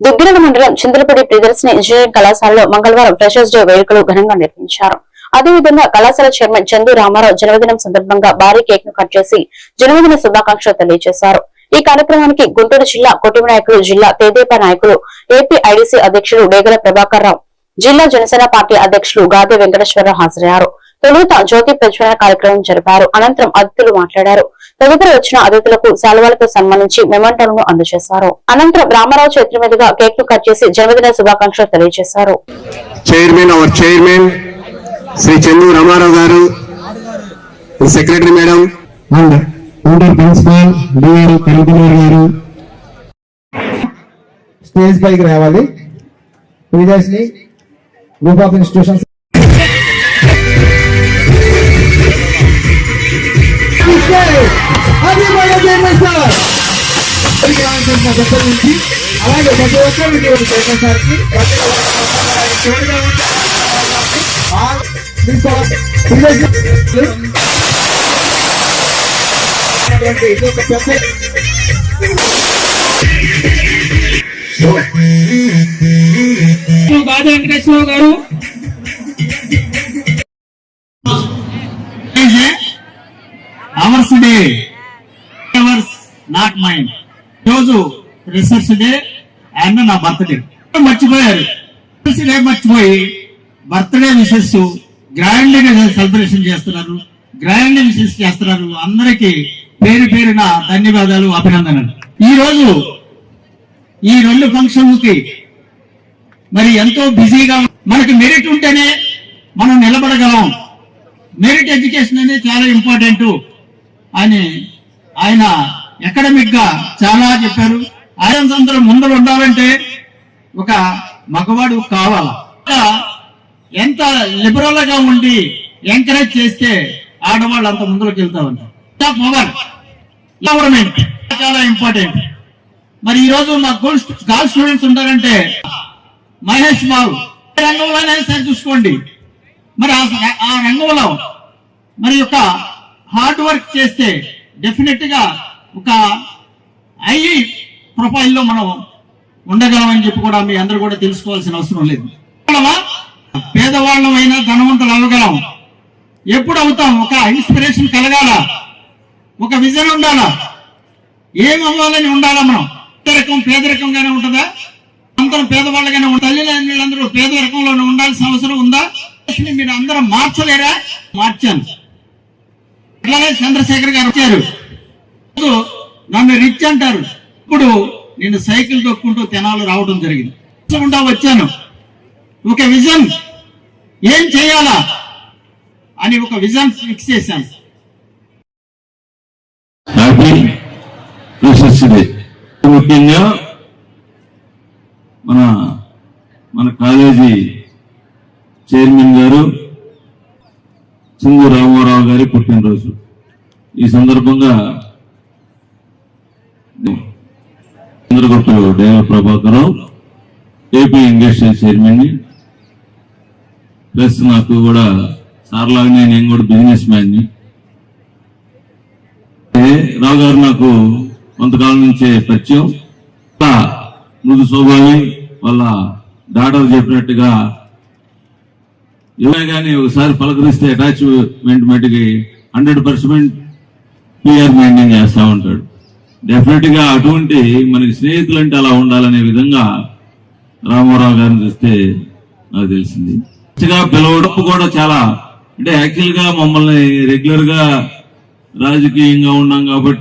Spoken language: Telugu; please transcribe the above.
దుగ్గిరల మండలం చింతలపూడి ప్రియదర్శిని ఇంజనీరింగ్ కళాశాలలో మంగళవారం ఫ్రెషర్స్ డే వేడుకలు ఘనంగా నిర్వహించారు. అదేవిధంగా కళాశాల చైర్మన్ చందు రామారావు జన్మదినం సందర్భంగా భారీ కేక్ను కట్ చేసి జన్మదిన శుభాకాంక్షలు తెలియజేశారు. ఈ కార్యక్రమానికి గుంటూరు జిల్లా కుటుంబ నాయకులు జిల్లా తెదేపా నాయకులు ఏపీ ఐడీసీ అధ్యక్షులు డేగల ప్రభాకర్ రావు జిల్లా జనసేన పార్టీ అధ్యక్షులు గాదే వెంకటేశ్వరరావు హాజరయ్యారు. తొలుత జ్యోతి ప్రజ్వలన కార్యక్రమం జరిపారు. అనంతరం అతిథులు మాట్లాడారు. తదుపరి వచ్చిన అతిథులకు శాలువాలతో సన్మానించి మెమంటోలను అందజేశారు. అనంతరం రామారావు చేతుల మీదుగా కేక్ను కట్ చేసి జన్మదిన శుభాకాంక్షలు తెలియజేశారు. Chairman our chairman Shri Chandu Ramarao గారు secretary madam. And inter principal DR Karimkumar గారు. స్టేజ్ పైకి రావాలి. ప్రియదర్శిని గ్రూప్ ఆఫ్ ఇన్స్టిట్యూషన్స్ అలాగే ప్రతి చైర్మన్ సార్కి చివరిగా ఉంటే ఆ ప్రిన్సిపాల్ ప్రియదర్శిని ఉన్నటువంటి ఇది ఒక వెంకటేశ్వరరావు గారు డే అవర్స్ నాట్ మైండ్ రోజు రిసర్చ్ డే అండ్ నా బర్త్డే మర్చిపోయారు? రిసర్చ్ డే మర్చిపోయి బర్త్డే విషెస్ గ్రాండ్గా సెలబ్రేషన్ చేస్తున్నారు. గ్రాండ్ విషెస్ చేస్తున్నారు. అందరికీ పేరు పేరున ధన్యవాదాలు అభినందనలు. ఈ రోజు ఈ రెండు ఫంక్షన్లకి మరి ఎంతో బిజీగా మనకి మెరిట్ ఉంటేనే మనం నిలబడగలం. మెరిట్ ఎడ్యుకేషన్ అనేది చాలా ఇంపార్టెంట్ అని ఆయన అకాడమిక్గా చాలా చెప్పారు. ఆయన అందరూ ముందర ఉండాలంటే ఒక మగవాడు కావాల? ఎంత లిబరల్గా ఉండి ఎంకరేజ్ చేస్తే ఆడవాళ్ళు అంత ముందులోకి వెళ్తా ఉంటారు. పవర్ గవర్నమెంట్ చాలా ఇంపార్టెంట్ మరి ఈ రోజు మా గోల్ గర్ల్ స్టూడెంట్స్ ఉంటారంటే మహేష్ బాబు రంగంలోనే సరి చూసుకోండి. మరి ఆ- ఆ రంగంలో మరి ఒక హార్డ్ వర్క్ చేస్తే డెఫినెట్గా ఒక ఐ ప్రొఫైల్లో మనం ఉండగలమని చెప్పి కూడా మీ అందరూ కూడా తెలుసుకోవాల్సిన అవసరం లేదు. పేదవాళ్ళమైనా ధనవంతులు అవ్వగలం. ఎప్పుడు అవుతాం? ఒక ఇన్స్పిరేషన్ కలగాల. ఒక విజన్ ఉండాలా. ఏం అవ్వాలని ఉండాలా మనం? పేదరికం పేదరికంగానే ఉంటుందా? అందరం పేదవాళ్ళగానే ఉంటారు తల్లిదండ్రులందరూ పేదరికంలోనే ఉండాల్సిన అవసరం ఉందా? మీరు అందరం మార్చలేరా? మార్చాను. అట్లాగే చంద్రశేఖర్ గారు వచ్చారు. నన్ను రిచ్ అంటారు. ఇప్పుడు నేను సైకిల్ తొక్కుంటూ తెనాలు రావడం జరిగింది. తప్పకుండా వచ్చాను. ఒక విజన్ ఏం చేయాలా అని ఒక విజన్ ఫిక్స్ చేశాను. ముఖ్యంగా మన మన కాలేజీ చైర్మన్ గారు సింగు రామారావు గారి పుట్టినరోజు. ఈ సందర్భంగా చంద్రగుప్తులు డేవ Prabhakararao AP industrial chairman plus నాకు కూడా సార్లాగానే నేను కూడా బిజినెస్ మ్యాన్ని రావు గారు నాకు కొంతకాలం నుంచే పరిచయం. మృదు స్వభావి వాళ్ళ డాటర్ చెప్పినట్టుగా ఇలాగానే కానీ ఒకసారి పలకరిస్తే అటాచ్మెంట్ మటుకి హండ్రెడ్ పర్సెంట్ క్లియర్ మైండింగ్ చేస్తూ ఉంటాడు. డెఫినెట్గా అటువంటి మనకి స్నేహితులు అంటే అలా ఉండాలనే విధంగా రామారావు గారిని చూస్తే నాకు తెలిసింది. మంచిగా పిలవడం కూడా చాలా అంటే యాక్చువల్గా మమ్మల్ని రెగ్యులర్గా రాజకీయంగా ఉన్నాం కాబట్టి